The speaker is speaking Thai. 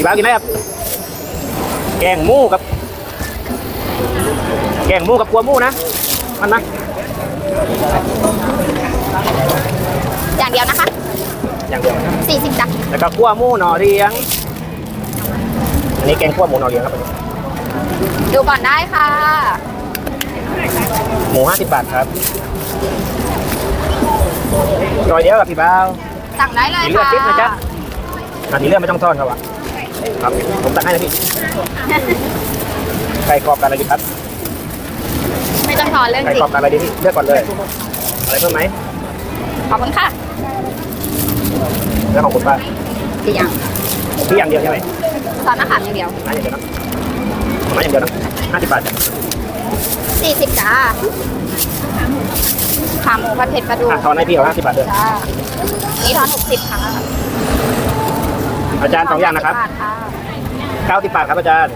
พี่บ้าวกินอะไรครับ แกงหมูกับ แกงหมูกับกัวหมูนะ มันนะอย่างเดียวนะคะ อย่างเดียวนะครับ40จ้ะแล้วก็กัวหมูหน่อเรียง อันนี้แกงกัวหมูหน่อเรียงครับ ดูก่อนได้ค่ะ หมูห้าสิบบาทครับร้อยเดียวกับพี่บ้าวสั่งได้เลยมีเลือดค่ะจิ๊บนะจ๊ะอันนี้เลือดไม่ต้องทอดครับวะ ครับผมตักให้นะพี่ไก่กรอบกันอะไรดีครับไม่ต้องทอนเรื่องไก่จริกรองบกันอะไรดีพี่เลือกก่อนเลยอะไรเพิ่มไหมขอบคุณค่ะแล้วของคุณป้ากี่อย่างพี่อย่างเดียวใช่ไหมซอสมะขามอย่างเดียวน้ำอย่างเดียวนะน้ำอย่างเดียวนะห้าสิบบาทจ้ะ40จ้าขาหมูผัดเผ็ดปลาดุกอะทอนให้พี่เอาห้าสิบบาทด้วยจ้านี่ทอน60ค่ะ อาจารย์สองอย่างนะครับบาทค่ะเก้าสิบบาทครับอาจารย์